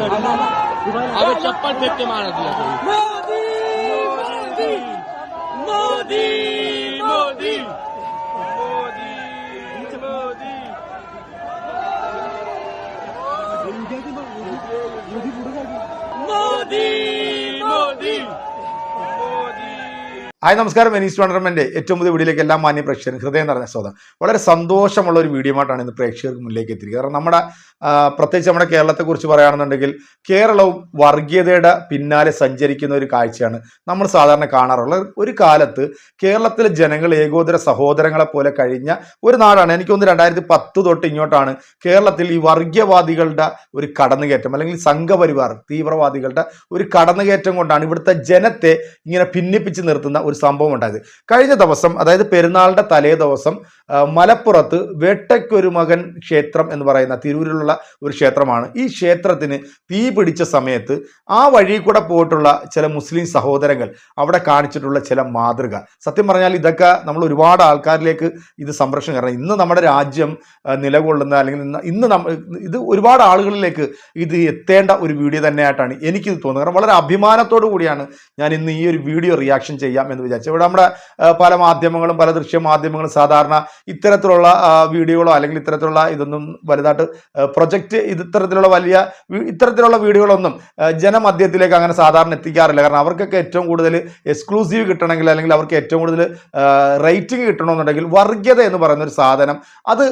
अबे चप्पल फेंक के मार दिया मोदी मोदी मोदी मोदी मोदी मोदी मोदी ഹായ് നമസ്കാരം. വെനീസ് ടോണർമെന്റെ ഏറ്റവും പുതിയ വീഡിയോയിലേക്ക് എല്ലാ മാന്യ പ്രേക്ഷകരും ഹൃദയം നിറഞ്ഞ സ്വാഗതം. വളരെ സന്തോഷമുള്ള ഒരു വീഡിയോ ആയിട്ടാണ് ഇന്ന് പ്രേക്ഷകർക്ക് മുന്നിലേക്ക് എത്തിയിരിക്കുന്നത്. കാരണം നമ്മുടെ പ്രത്യേകിച്ച് നമ്മുടെ കേരളത്തെക്കുറിച്ച് പറയുകയാണെന്നുണ്ടെങ്കിൽ കേരളവും വർഗീയതയുടെ പിന്നാലെ സഞ്ചരിക്കുന്ന ഒരു കാഴ്ചയാണ് നമ്മൾ സാധാരണ കാണാറുള്ളത്. ഒരു കാലത്ത് കേരളത്തിലെ ജനങ്ങൾ ഏകോദര സഹോദരങ്ങളെ പോലെ കഴിഞ്ഞ ഒരു നാടാണ് എനിക്കൊന്ന് രണ്ടായിരത്തി പത്ത് തൊട്ട് ഇങ്ങോട്ടാണ് കേരളത്തിൽ ഈ വർഗീയവാദികളുടെ ഒരു കടന്നുകയറ്റം അല്ലെങ്കിൽ സംഘപരിവാർ തീവ്രവാദികളുടെ ഒരു കടന്നുകയറ്റം കൊണ്ടാണ് ഇവിടുത്തെ ജനത്തെ ഇങ്ങനെ ഭിന്നിപ്പിച്ച് നിർത്തുന്ന ഒരു സംഭവം ഉണ്ടായത്. കഴിഞ്ഞ ദിവസം അതായത് പെരുന്നാളിന്റെ തലേ ദിവസം മലപ്പുറത്ത് വേട്ടയ്ക്കൊരു മകൻ ക്ഷേത്രം എന്ന് പറയുന്ന തിരൂരിലുള്ള ഒരു ക്ഷേത്രമാണ്. ഈ ക്ഷേത്രത്തിന് തീ പിടിച്ച സമയത്ത് ആ വഴി കൂടെ പോയിട്ടുള്ള ചില മുസ്ലിം സഹോദരങ്ങൾ അവിടെ കാണിച്ചിട്ടുള്ള ചില മാതൃക. സത്യം പറഞ്ഞാൽ ഇതൊക്കെ നമ്മൾ ഒരുപാട് ആൾക്കാരിലേക്ക് ഇത് സംരക്ഷണം കാരണം ഇന്ന് നമ്മുടെ രാജ്യം നിലകൊള്ളുന്ന അല്ലെങ്കിൽ ഇന്ന് ഇത് ഒരുപാട് ആളുകളിലേക്ക് ഇത് എത്തേണ്ട ഒരു വീഡിയോ തന്നെയായിട്ടാണ് എനിക്കിത് തോന്നുന്നത്. കാരണം വളരെ അഭിമാനത്തോടു കൂടിയാണ് ഞാൻ ഇന്ന് ഈ ഒരു വീഡിയോ റിയാക്ഷൻ ചെയ്യാം എന്ന് വിചാരിച്ചു. ഇവിടെ നമ്മുടെ പല മാധ്യമങ്ങളും പല ദൃശ്യ മാധ്യമങ്ങളും സാധാരണ ഇത്തരത്തിലുള്ള വീഡിയോകളോ അല്ലെങ്കിൽ ഇത്തരത്തിലുള്ള ഇതൊന്നും വലുതായിട്ട് പ്രൊജക്റ്റ് ഇത്തരത്തിലുള്ള വലിയ ഇത്തരത്തിലുള്ള വീഡിയോകളൊന്നും ജനമധ്യത്തിലേക്ക് അങ്ങനെ സാധാരണ എത്തിക്കാറില്ല. കാരണം അവർക്കൊക്കെ ഏറ്റവും കൂടുതൽ എക്സ്ക്ലൂസീവ് കിട്ടണമെങ്കിൽ അല്ലെങ്കിൽ അവർക്ക് ഏറ്റവും കൂടുതൽ റേറ്റിംഗ് കിട്ടണമെന്നുണ്ടെങ്കിൽ വർഗീയത എന്ന് പറയുന്ന ഒരു സാധനം അത്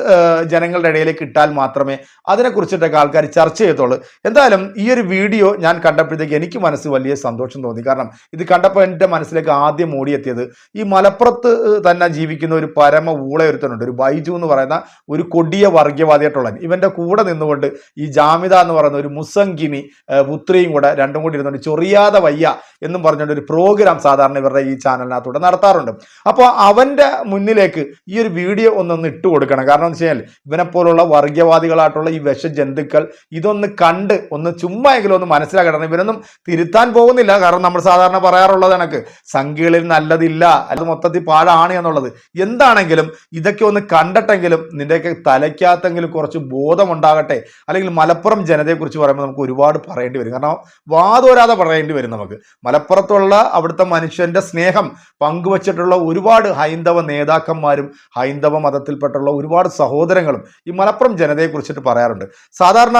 ജനങ്ങളുടെ ഇടയിലേക്ക് ഇട്ടാൽ മാത്രമേ അതിനെക്കുറിച്ചിട്ടൊക്കെ ആൾക്കാർ ചർച്ച ചെയ്യത്തുള്ളൂ. എന്തായാലും ഈ ഒരു വീഡിയോ ഞാൻ കണ്ടപ്പോഴത്തേക്ക് എനിക്ക് മനസ്സ് വലിയ സന്തോഷം തോന്നി. കാരണം ഇത് കണ്ടപ്പോൾ എന്റെ മനസ്സിലേക്ക് ആദ്യം ഓടിയെത്തിയത് ഈ മലപ്പുറത്ത് തന്നെ ജീവിക്കുന്ന ഒരു പരമ ഊളയൊരുത്തനുണ്ട്. ഒരു ബൈജു എന്ന് പറയുന്ന ഒരു കൊടിയ വർഗീയവാദിയായിട്ടുള്ളവൻ ഇവന്റെ കൂടെ നിന്നുകൊണ്ട് ഈ ജാമിത എന്ന് പറയുന്ന ഒരു മുസങ്കിനി പുത്രിയും കൂടെ രണ്ടും കൂടി ഇരുന്നുകൊണ്ട് ചൊറിയാതെ വയ്യ എന്നും പറഞ്ഞുകൊണ്ട് ഒരു പ്രോഗ്രാം സാധാരണ ഇവരുടെ ഈ ചാനലിനകത്തൂടെ നടത്താറുണ്ട്. അപ്പോൾ അവന്റെ മുന്നിലേക്ക് ഈ ഒരു വീഡിയോ ഒന്നൊന്ന് ഇട്ട് കൊടുക്കണം. കാരണം എന്ന് വെച്ച് കഴിഞ്ഞാൽ ഇവനെ പോലുള്ള വർഗീയവാദികളായിട്ടുള്ള ഈ വിഷജന്തുക്കൾ ഇതൊന്ന് കണ്ട് ഒന്ന് ചുമ്മാ എങ്കിലും ഒന്ന് മനസ്സിലാക്കണം. ഇവനൊന്നും തിരുത്താൻ പോകുന്നില്ല. കാരണം നമ്മൾ സാധാരണ പറയാറുള്ളത് കണക്ക്. സംഖ്യകളിൽ നല്ലതില്ല അത് മൊത്തത്തിൽ പാഴാണ് എന്നുള്ളത്. എന്താണെങ്കിലും ഇതൊക്കെ ഒന്ന് കണ്ടിട്ടെങ്കിലും നിന്റെയൊക്കെ തലയ്ക്കകത്തെങ്കിലും കുറച്ച് ബോധമുണ്ടാകട്ടെ. അല്ലെങ്കിൽ മലപ്പുറം ജനതയെക്കുറിച്ച് പറയുമ്പോൾ നമുക്ക് ഒരുപാട് പറയേണ്ടി വരും. കാരണം വാതോരാതെ പറയേണ്ടി വരും നമുക്ക്. മലപ്പുറത്തുള്ള അവിടുത്തെ മനുഷ്യന്റെ സ്നേഹം പങ്കുവച്ചിട്ടുള്ള ഒരുപാട് ഹൈന്ദവ നേതാക്കന്മാരും ഹൈന്ദവ മതത്തിൽപ്പെട്ടുള്ള ഒരുപാട് സഹോദരങ്ങളും ഈ മലപ്പുറം ജനതയെ കുറിച്ചിട്ട് പറയാറുണ്ട്. സാധാരണ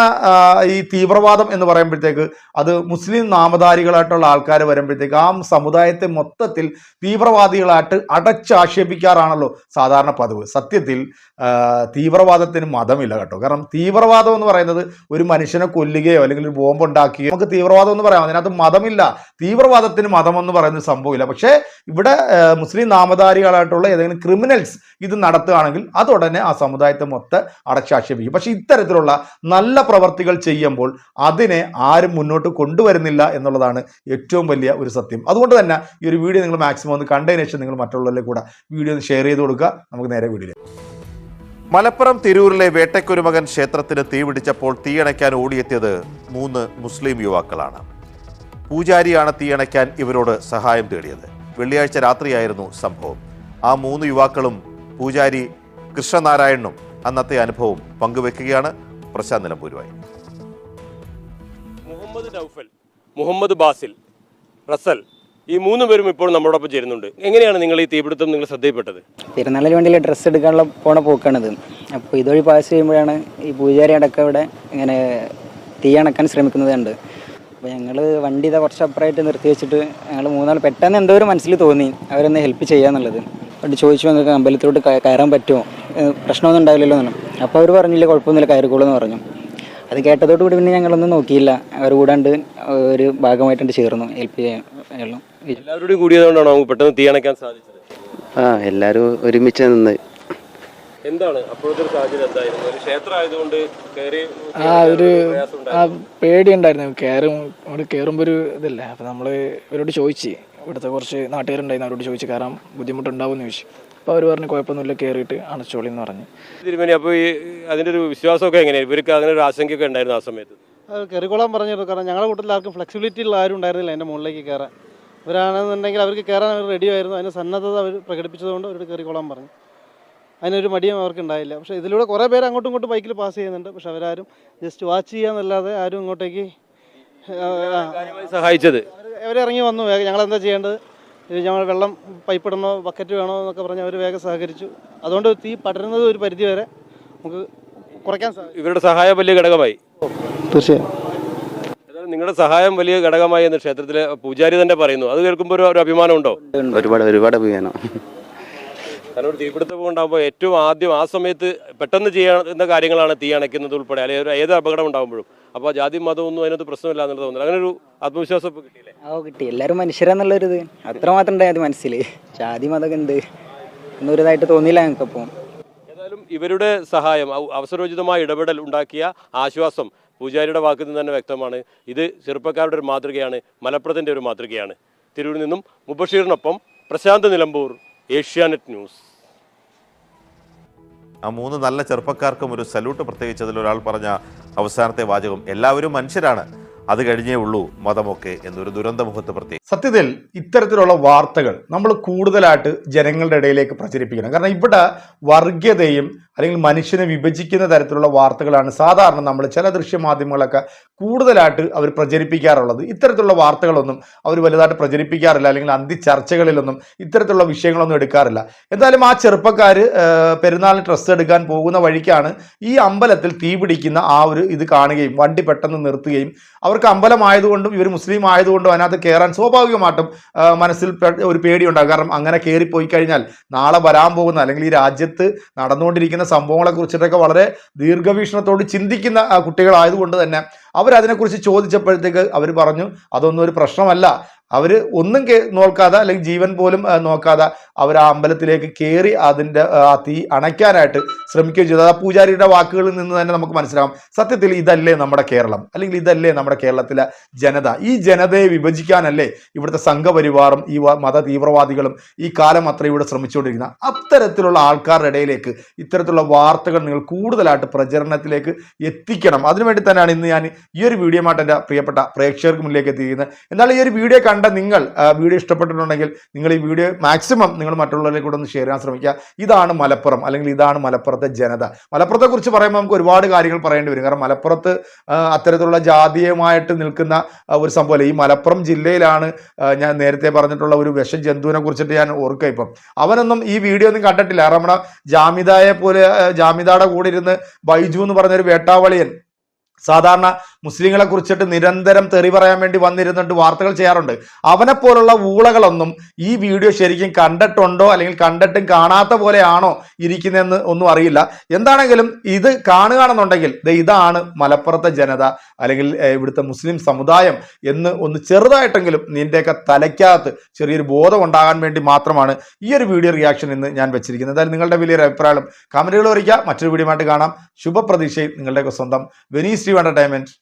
ഈ തീവ്രവാദം എന്ന് പറയുമ്പോഴത്തേക്ക് അത് മുസ്ലിം നാമധാരികളായിട്ടുള്ള ആൾക്കാർ വരുമ്പോഴത്തേക്ക് ആ സമുദായത്തെ മൊത്തത്തിൽ തീവ്രവാദികളായിട്ട് അടച്ചാക്ഷേപിക്കാറാണല്ലോ സാധാരണ പതിവ്. സത്യത്തിൽ തീവ്രവാദത്തിന് മതമില്ല കേട്ടോ. കാരണം തീവ്രവാദം എന്ന് പറയുന്നത് ഒരു മനുഷ്യനെ കൊല്ലുകയോ അല്ലെങ്കിൽ ഒരു ബോംബ് ഉണ്ടാക്കുകയോ നമുക്ക് തീവ്രവാദം എന്ന് പറയാം. അതിനകത്ത് മതമില്ല. തീവ്രവാദത്തിന് മതം എന്ന് പറയുന്ന സംഭവമില്ല. പക്ഷേ ഇവിടെ മുസ്ലിം നാമധാരികളായിട്ടുള്ള ഏതെങ്കിലും ക്രിമിനൽസ് ഇത് നടത്തുകയാണെങ്കിൽ അതുടനെ ആ സമുദായത്തെ മൊത്തം അടച്ചാക്ഷേപിക്കും. പക്ഷേ ഇത്തരത്തിലുള്ള നല്ല പ്രവർത്തികൾ ചെയ്യുമ്പോൾ അതിനെ ആരും മുന്നോട്ട് കൊണ്ടുവരുന്നില്ല എന്നുള്ളതാണ് ഏറ്റവും വലിയ ഒരു സത്യം. അതുകൊണ്ട് തന്നെ ഈ ഒരു വീഡിയോ നിങ്ങൾ മാക്സിമം ഒന്ന് കണ്ടതിന് ശേഷം നിങ്ങൾ മറ്റുള്ളവരിലേക്ക് കൂടെ വീഡിയോ ഒന്ന് ഷെയർ ചെയ്ത് കൊടുക്കുക. നമുക്ക് നേരെ വീഡിയോ മലപ്പുറം തിരൂരിലെ വേട്ടയ്ക്കൊരുമകൻ ക്ഷേത്രത്തിന് തീപിടിച്ചപ്പോൾ തീയണയ്ക്കാൻ ഓടിയെത്തിയത് മൂന്ന് മുസ്ലിം യുവാക്കളാണ്. പൂജാരിയാണ് തീയണയ്ക്കാൻ ഇവരോട് സഹായം തേടിയത്. വെള്ളിയാഴ്ച രാത്രിയായിരുന്നു സംഭവം. ആ മൂന്ന് യുവാക്കളും പൂജാരി കൃഷ്ണനാരായണനും അന്നത്തെ അനുഭവം പങ്കുവെക്കുകയാണ് പ്രശാന്ത് നിലമ്പൂരുമായി. മുഹമ്മദ് നൗഫൽ മുഹമ്മദ് ബാസിൽ റസൽ ഈ മൂന്ന് പേരും ഇപ്പോൾ നമ്മളോടൊപ്പം ചേരുന്നുണ്ട്. എങ്ങനെയാണ് നിങ്ങൾ ഈ തീപിടുത്തം നിങ്ങൾ ശ്രദ്ധയിൽപ്പെട്ടത്? പെരുന്നാളിന് വേണ്ടിയുള്ള ഡ്രസ്സ് എടുക്കാനുള്ള പോണ പോക്കാണിത്. അപ്പോൾ ഇതുവഴി പാസ് ചെയ്യുമ്പോഴാണ് ഈ പൂജാരി അടക്കം ഇവിടെ ഇങ്ങനെ തീ അണക്കാൻ ശ്രമിക്കുന്നത് കണ്ട്. അപ്പോൾ ഞങ്ങൾ വണ്ടി ഇതാ കുറച്ച് അപ്പുറമായിട്ട് നിർത്തി വെച്ചിട്ട് ഞങ്ങൾ മൂന്നാൾ പെട്ടെന്ന് എന്തോ ഒരു മനസ്സിൽ തോന്നി അവരൊന്ന് ഹെൽപ്പ് ചെയ്യാന്നുള്ളത്. അവിടെ ചോദിച്ചു നിങ്ങൾക്ക് അമ്പലത്തിലോട്ട് കയ- കയറാൻ പറ്റുമോ? പ്രശ്നമൊന്നും ഉണ്ടാവില്ലല്ലോ എന്നാണ് അപ്പോൾ അവർ പറഞ്ഞില്ല കുഴപ്പമൊന്നുമില്ല കയറിക്കോളൂ എന്ന് പറഞ്ഞു. അത് കേട്ടതോടുകൂടി പിന്നെ ഞങ്ങളൊന്നും നോക്കിയില്ല. അവർ കൂടാണ്ട് ഒരു ഭാഗമായിട്ടുണ്ട് ചേർന്നു ഹെൽപ്പ് ചെയ്യാൻ അയാളും എല്ലാവരോടും കൂടിയതുകൊണ്ടാണ് നമുക്ക് പെട്ടെന്ന് തീ അണയ്ക്കാൻ സാധിച്ചത്? ആ എല്ലാവരും ഒരുമിച്ച് നിന്ന്. എന്താണ് അപ്പോഴത്തെ സാഹചര്യം? എന്തായിരുന്നു? ഒരു ക്ഷേത്രം ആയതുകൊണ്ട് കയറി ആ ഒരു ആ പേടിയുണ്ടായിരുന്നു. കയറും അവിടെ കയറുമ്പോൾ ഒരു ഇതല്ലേ. അപ്പം നമ്മൾ ഇവരോട് ചോദിച്ച്. ഇവിടുത്തെ കുറച്ച് നാട്ടുകാരുണ്ടായിരുന്നു. അവരോട് ചോദിച്ച് കയറാൻ ബുദ്ധിമുട്ടുണ്ടാവും എന്ന് ചോദിച്ചു. അപ്പോൾ അവർ പറഞ്ഞു കുഴപ്പമൊന്നുമില്ല കയറിയിട്ട് അണച്ചോളി എന്ന് പറഞ്ഞു. തിരുമേനി അപ്പോൾ ഈ അതിന്റെ ഒരു വിശ്വാസമൊക്കെ എങ്ങനെയാണ് ഇവർക്ക് അങ്ങനെ ഒരു ആശങ്കയൊക്കെ ഉണ്ടായിരുന്നു ആ സമയത്ത്? അത് കയറിക്കോളാൻ പറഞ്ഞിരുന്നു. കാരണം ഞങ്ങളുടെ കൂട്ടത്തിൽ ആർക്കും ഫ്ലെക്സിബിലിറ്റി ഉള്ള ആരും ഉണ്ടായിരുന്നില്ല എന്റെ മുകളിലേക്ക് കയറാൻ ഇവരാണെന്നുണ്ടെങ്കിൽ അവർക്ക് കയറാൻ അവർ റെഡി ആയിരുന്നു. അതിന് സന്നദ്ധത അവർ പ്രകടിപ്പിച്ചതുകൊണ്ട് അവരോട് കയറിക്കോളാൻ പറഞ്ഞു. അതിനൊരു മടിയും അവർക്ക് ഉണ്ടായില്ല. പക്ഷേ ഇതിലൂടെ കുറേ പേര് അങ്ങോട്ടും ഇങ്ങോട്ടും ബൈക്കിൽ പാസ് ചെയ്യുന്നുണ്ട്. പക്ഷെ അവരാരും ജസ്റ്റ് വാച്ച് ചെയ്യാന്നല്ലാതെ ആരും ഇങ്ങോട്ടേക്ക് കാര്യമായി സഹായിച്ചത്? അവരിറങ്ങി വന്നു. ഞങ്ങളെന്താ ഞങ്ങൾ എന്താ ചെയ്യേണ്ടത്? ഇത് ഞങ്ങൾ വെള്ളം പൈപ്പ് ഇടണോ ബക്കറ്റ് വേണോ എന്നൊക്കെ പറഞ്ഞ് അവർ വേഗം സഹകരിച്ചു. അതുകൊണ്ട് തീ പടരുന്നത് ഒരു പരിധി വരെ നമുക്ക് കുറയ്ക്കാൻ സാധിക്കും ഇവരുടെ സഹായം വലിയ ഘടകമായി. തീർച്ചയായും. നിങ്ങളുടെ സഹായം വലിയ ഘടകമായി എന്ന് ക്ഷേത്രത്തിലെ പൂജാരി തന്നെ പറയുന്നു. അത് കേൾക്കുമ്പോൾ ഒരു- അഭിമാനം ഉണ്ടോ ഒരുപാട് ഒരുപാട് അഭിമാനം. കാരണം ഒരു തീപിടുത്തം ഉണ്ടാകുമ്പോൾ ഏറ്റവും ആദ്യം ആ സമയത്ത് പെട്ടെന്ന് ചെയ്യുന്ന കാര്യങ്ങളാണ് തീ അണയ്ക്കുന്നത് ഉൾപ്പെടെ അല്ലെങ്കിൽ ഒരു ഏത് അപകടം ഉണ്ടാകുമ്പോഴും. അപ്പോൾ ജാതി മതം ഒന്നും അതിനകത്ത് പ്രശ്നമില്ല എന്നുള്ളത് തോന്നുന്നു അങ്ങനെ ഒരു ആത്മവിശ്വാസം ഇപ്പോൾ കിട്ടിയില്ലേ? ഓ കിട്ടി. എല്ലാവരും മനുഷ്യരെന്നുള്ളൊരു ഇത്. അത്രമാത്രം ഉണ്ടായത് മനസ്സിൽ ജാതി മതമൊക്കെ ഉണ്ട് എന്നൊരിതായിട്ട് തോന്നിയില്ല ഞങ്ങൾക്കപ്പം ഏതായാലും ഇവരുടെ സഹായം അവസരോചിതമായ ഇടപെടൽ ഉണ്ടാക്കിയ ആശ്വാസം പൂജാരിയുടെ വാക്കിൽ നിന്ന് തന്നെ വ്യക്തമാണ്. ഇത് ചെറുപ്പക്കാരുടെ ഒരു മാതൃകയാണ് മലപ്പുറത്തിന്റെ ഒരു മാതൃകയാണ്. തിരൂരിൽ നിന്നും മുബഷീറിനൊപ്പം പ്രശാന്ത് നിലമ്പൂർ. ഏഷ്യാനെറ്റ് ന്യൂസ്. ആ മൂന്ന് നല്ല ചെറുപ്പക്കാർക്കും ഒരു സല്യൂട്ട് പ്രത്യേകിച്ച് അതിലൊരാൾ പറഞ്ഞ അവസാനത്തെ വാചകം എല്ലാവരും മനുഷ്യരാണ്. അത് കഴിഞ്ഞേ ഉള്ളൂ മതമൊക്കെ എന്നൊരു ദുരന്തമുഖത്ത് പ്രത്യേകം സത്യത്തിൽ ഇത്തരത്തിലുള്ള വാർത്തകൾ നമ്മൾ കൂടുതലായിട്ട് ജനങ്ങളുടെ ഇടയിലേക്ക് പ്രചരിപ്പിക്കണം. കാരണം ഇവിടെ വർഗീയതയും അല്ലെങ്കിൽ മനുഷ്യനെ വിഭജിക്കുന്ന തരത്തിലുള്ള വാർത്തകളാണ് സാധാരണ നമ്മൾ ചില ദൃശ്യമാധ്യമങ്ങളൊക്കെ കൂടുതലായിട്ട് അവർ പ്രചരിപ്പിക്കാറുള്ളത്. ഇത്തരത്തിലുള്ള വാർത്തകളൊന്നും അവർ വലുതായിട്ട് പ്രചരിപ്പിക്കാറില്ല അല്ലെങ്കിൽ അന്തി ചർച്ചകളിലൊന്നും ഇത്തരത്തിലുള്ള വിഷയങ്ങളൊന്നും എടുക്കാറില്ല. എന്തായാലും ആ ചെറുപ്പക്കാർ പെരുന്നാളിന് ഡ്രസ്സ് എടുക്കാൻ പോകുന്ന വഴിക്കാണ് ഈ അമ്പലത്തിൽ തീ പിടിക്കുന്ന ആ ഒരു ഇത് കാണുകയും വണ്ടി പെട്ടെന്ന് നിർത്തുകയും. അവർക്ക് അമ്പലമായതുകൊണ്ടും ഇവർ മുസ്ലിം ആയതുകൊണ്ടും അതിനകത്ത് കയറാൻ സ്വാഭാവികമായിട്ടും മനസ്സിൽ ഒരു പേടിയുണ്ടാകും. കാരണം അങ്ങനെ കയറിപ്പോയി കഴിഞ്ഞാൽ നാളെ വരാൻ പോകുന്ന അല്ലെങ്കിൽ ഈ രാജ്യത്ത് നടന്നുകൊണ്ടിരിക്കുന്ന സംഭവങ്ങളെ കുറിച്ചിട്ടൊക്കെ വളരെ ദീർഘവീക്ഷണത്തോട് ചിന്തിക്കുന്ന കുട്ടികളായതുകൊണ്ട് തന്നെ അവരതിനെക്കുറിച്ച് ചോദിച്ചപ്പോഴത്തേക്ക് അവർ പറഞ്ഞു അതൊന്നും ഒരു പ്രശ്നമല്ല. അവർ ഒന്നും നോക്കാതെ അല്ലെങ്കിൽ ജീവൻ പോലും നോക്കാതെ അവർ ആ അമ്പലത്തിലേക്ക് കയറി അതിന്റെ ആ തീ അണയ്ക്കാനായിട്ട് ശ്രമിക്കുകയും ചെയ്തു. അത് ആ പൂജാരിയുടെ വാക്കുകളിൽ നിന്ന് തന്നെ നമുക്ക് മനസ്സിലാവും. സത്യത്തിൽ ഇതല്ലേ നമ്മുടെ കേരളം? അല്ലെങ്കിൽ ഇതല്ലേ നമ്മുടെ കേരളത്തിലെ ജനത? ഈ ജനതയെ വിഭജിക്കാനല്ലേ ഇവിടുത്തെ സംഘപരിവാറും ഈ മത തീവ്രവാദികളും ഈ കാലം അത്ര ഇവിടെ ശ്രമിച്ചുകൊണ്ടിരിക്കുന്ന അത്തരത്തിലുള്ള ആൾക്കാരുടെ ഇടയിലേക്ക് ഇത്തരത്തിലുള്ള വാർത്തകൾ നിങ്ങൾ കൂടുതലായിട്ട് പ്രചരണത്തിലേക്ക് എത്തിക്കണം. അതിനുവേണ്ടി തന്നെയാണ് ഇന്ന് ഞാൻ ഈ ഒരു വീഡിയോ മാറ്റം എന്റെ പ്രിയപ്പെട്ട പ്രേക്ഷകർക്ക് മുന്നിലേക്ക് എത്തിയിരിക്കുന്നത്. എന്നാൽ ഈ ഒരു വീഡിയോ കണ്ട നിങ്ങൾ വീഡിയോ ഇഷ്ടപ്പെട്ടിട്ടുണ്ടെങ്കിൽ നിങ്ങൾ ഈ വീഡിയോ മാക്സിമം നിങ്ങൾ മറ്റുള്ളവരിലേക്ക് കൂടെ ഒന്ന് ഷെയർ ചെയ്യാൻ ശ്രമിക്കുക. ഇതാണ് മലപ്പുറം അല്ലെങ്കിൽ ഇതാണ് മലപ്പുറത്തെ ജനത. മലപ്പുറത്തെ കുറിച്ച് പറയുമ്പോൾ നമുക്ക് ഒരുപാട് കാര്യങ്ങൾ പറയേണ്ടി വരും. കാരണം മലപ്പുറത്ത് അത്തരത്തിലുള്ള ജാതീയമായിട്ട് നിൽക്കുന്ന ഒരു സംഭവമല്ല ഈ മലപ്പുറം ജില്ലയിലാണ് ഞാൻ നേരത്തെ പറഞ്ഞിട്ടുള്ള ഒരു വിഷ ജന്തുവിനെ കുറിച്ചിട്ട് ഞാൻ ഓർക്കുക ഇപ്പം. അവനൊന്നും ഈ വീഡിയോ ഒന്നും കണ്ടിട്ടില്ല. കാരണം നമ്മുടെ ജാമിതയെ പോലെ ജാമിതയുടെ കൂടെ ഇരുന്ന് ബൈജു എന്ന് പറഞ്ഞൊരു വേട്ടാവളിയൻ സാധാരണ മുസ്ലിങ്ങളെ കുറിച്ചിട്ട് നിരന്തരം തെറി പറയാൻ വേണ്ടി വന്നിരുന്നുണ്ട് വാർത്തകൾ ചെയ്യാറുണ്ട്. അവനെ പോലുള്ള ഊളകളൊന്നും ഈ വീഡിയോ ശരിക്കും കണ്ടിട്ടുണ്ടോ അല്ലെങ്കിൽ കണ്ടിട്ടും കാണാത്ത പോലെയാണോ ഇരിക്കുന്നതെന്ന് ഒന്നും അറിയില്ല. എന്താണെങ്കിലും ഇത് കാണുകയാണെന്നുണ്ടെങ്കിൽ ഇതാണ് മലപ്പുറത്തെ ജനത അല്ലെങ്കിൽ ഇവിടുത്തെ മുസ്ലിം സമുദായം എന്ന് ഒന്ന് ചെറുതായിട്ടെങ്കിലും നിന്റെയൊക്കെ തലയ്ക്കകത്ത് ചെറിയൊരു ബോധം ഉണ്ടാകാൻ വേണ്ടി മാത്രമാണ് ഈ ഒരു വീഡിയോ റിയാക്ഷൻ ഇന്ന് ഞാൻ വെച്ചിരിക്കുന്നത്. എന്തായാലും നിങ്ങളുടെ വലിയൊരു അഭിപ്രായം കമന്റുകൾ അറിയിക്കുക മറ്റൊരു വീഡിയോ കാണാം. ശുഭപ്രതീക്ഷയിൽ നിങ്ങളുടെയൊക്കെ സ്വന്തം വെനീസ് ടീവ് എന്റർടൈൻമെന്റ്